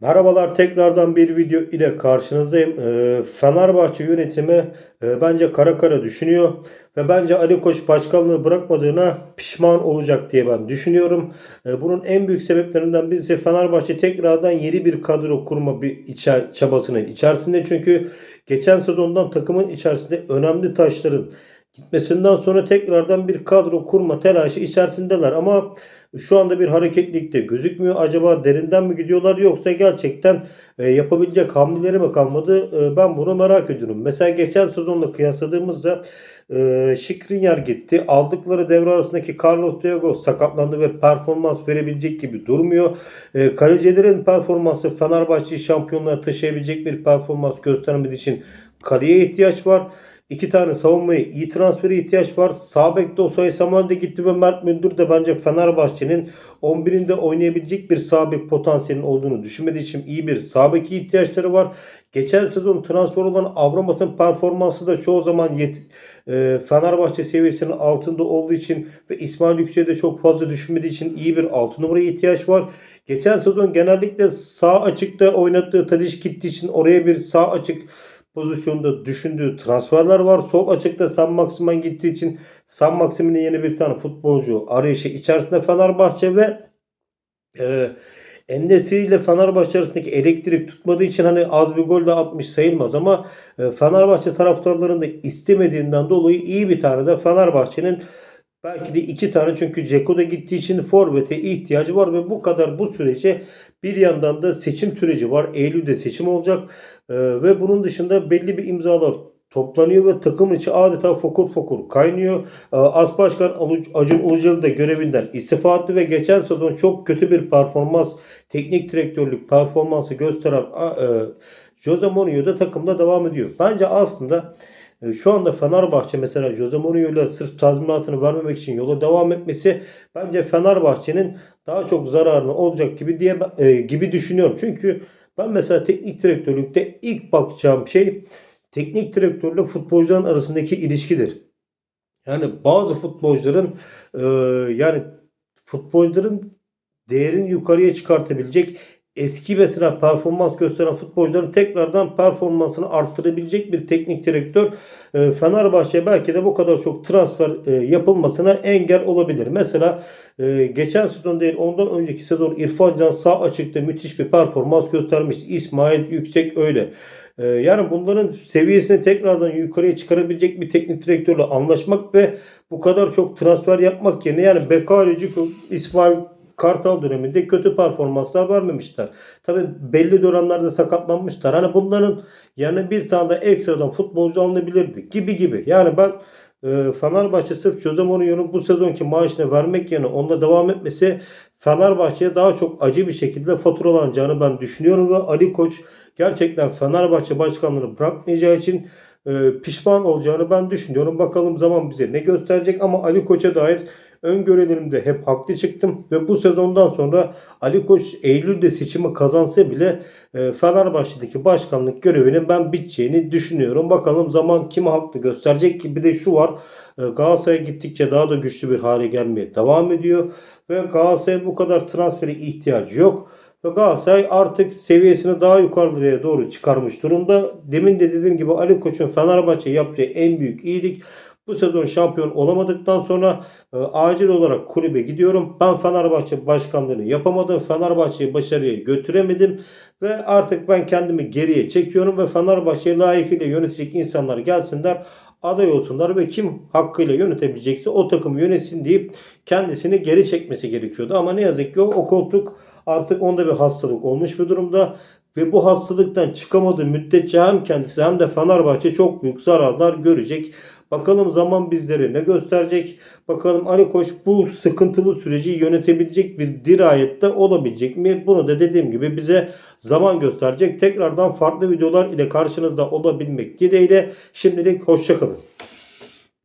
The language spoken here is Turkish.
Merhabalar tekrardan bir video ile karşınızdayım. Ee, Fenerbahçe yönetimi e, bence kara kara düşünüyor ve bence Ali Koç başkanlığı bırakmadığına pişman olacak diye ben düşünüyorum. Ee, bunun en büyük sebeplerinden birisi Fenerbahçe tekrardan yeni bir kadro kurma bir içer, çabasının içerisinde. Çünkü geçen sezondan takımın içerisinde önemli taşların gitmesinden sonra tekrardan bir kadro kurma telaşı içerisindeler ama şu anda bir hareketlilikte gözükmüyor. Acaba derinden mi gidiyorlar yoksa gerçekten e, yapabilecek hamleleri mi kalmadı? E, ben bunu merak ediyorum. Mesela geçen sezonla kıyasladığımızda e, Skriniar gitti. Aldıkları devre arasındaki Carlos Diego sakatlandı ve performans verebilecek gibi durmuyor. E, kalecilerin performansı Fenerbahçe'yi şampiyonluğa taşıyabilecek bir performans göstermediği için kaleye ihtiyaç var. İki tane savunmaya iyi transferi ihtiyaç var. Sağ bekte Osay Samuel de gitti ve Mert Müldür de bence Fenerbahçe'nin 11'inde oynayabilecek bir sağ bek potansiyelinin olduğunu düşünmediği için iyi bir sağ ihtiyaçları var. Geçen sezon transfer olan Avramat'ın performansı da çoğu zaman yet e, Fenerbahçe seviyesinin altında olduğu için ve İsmail Yüksek'e de çok fazla düşünmediği için iyi bir 6 numaraya ihtiyaç var. Geçen sezon genellikle sağ açıkta oynattığı Tadiş gittiği için oraya bir sağ açık pozisyonda düşündüğü transferler var. Sol açıkta San Maximan gittiği için San Maximin'in yeni bir tane futbolcu arayışı içerisinde Fenerbahçe ve e, Endesi ile Fenerbahçe arasındaki elektrik tutmadığı için hani az bir gol de atmış sayılmaz ama e, Fenerbahçe taraftarlarının da istemediğinden dolayı iyi bir tane de Fenerbahçe'nin belki de iki tane çünkü Ceko da gittiği için forvete ihtiyacı var ve bu kadar bu sürece bir yandan da seçim süreci var. Eylül'de seçim olacak e, ve bunun dışında belli bir imzalar toplanıyor ve takım içi adeta fokur fokur kaynıyor. E, As Başkan Acun Ilıcalı da görevinden istifa etti ve geçen sezon çok kötü bir performans, teknik direktörlük performansı gösteren e, Jose Mourinho da takımda devam ediyor. Bence aslında şu anda Fenerbahçe mesela Jose Mourinho ile sırf tazminatını vermemek için yola devam etmesi bence Fenerbahçe'nin daha çok zararına olacak gibi diye e, gibi düşünüyorum. Çünkü ben mesela teknik direktörlükte ilk bakacağım şey teknik direktörle futbolcuların arasındaki ilişkidir. Yani bazı futbolcuların e, yani futbolcuların değerini yukarıya çıkartabilecek eski mesela performans gösteren futbolcuların tekrardan performansını arttırabilecek bir teknik direktör e, Fenerbahçe belki de bu kadar çok transfer e, yapılmasına engel olabilir. Mesela e, geçen sezon değil ondan önceki sezon İrfan Can sağ açıkta müthiş bir performans göstermişti. İsmail Yüksek öyle. Yani bunların seviyesini tekrardan yukarıya çıkarabilecek bir teknik direktörle anlaşmak ve bu kadar çok transfer yapmak yerine yani Bekayocuk, İsmail Kartal döneminde kötü performanslar vermemişler. Tabi belli dönemlerde sakatlanmışlar. Hani bunların yani bir tane de ekstradan futbolcu alınabilirdi gibi gibi. Yani ben e, Fenerbahçe sırf Jose Mourinho'nun bu sezonki maaşını vermek yerine onda devam etmesi Fenerbahçe'ye daha çok acı bir şekilde faturalanacağını ben düşünüyorum ve Ali Koç gerçekten Fenerbahçe başkanlığını bırakmayacağı için e, pişman olacağını ben düşünüyorum. Bakalım zaman bize ne gösterecek ama Ali Koç'a dair öngörülerimde hep haklı çıktım ve bu sezondan sonra Ali Koç Eylül'de seçimi kazansa bile e, Fenerbahçe'deki başkanlık görevinin ben biteceğini düşünüyorum. Bakalım zaman kimi haklı gösterecek ki bir de şu var e, Galatasaray gittikçe daha da güçlü bir hale gelmeye devam ediyor ve Galatasaray'ın bu kadar transferi ihtiyacı yok. Ve Galatasaray artık seviyesini daha yukarıya doğru çıkarmış durumda. Demin de dediğim gibi Ali Koç'un Fenerbahçe yapacağı en büyük iyilik bu sezon şampiyon olamadıktan sonra e, acil olarak kulübe gidiyorum. Ben Fenerbahçe başkanlığını yapamadım. Fenerbahçe'yi başarıya götüremedim. Ve artık ben kendimi geriye çekiyorum ve Fenerbahçe'yi layıkıyla yönetecek insanlar gelsinler aday olsunlar ve kim hakkıyla yönetebilecekse o takım yönetsin deyip kendisini geri çekmesi gerekiyordu. Ama ne yazık ki o, o koltuk artık onda bir hastalık olmuş bir durumda ve bu hastalıktan çıkamadığı müddetçe hem kendisi hem de Fenerbahçe çok büyük zararlar görecek. Bakalım zaman bizlere ne gösterecek? Bakalım Ali Koç bu sıkıntılı süreci yönetebilecek bir dirayette olabilecek mi? Bunu da dediğim gibi bize zaman gösterecek. Tekrardan farklı videolar ile karşınızda olabilmek dileğiyle şimdilik hoşçakalın.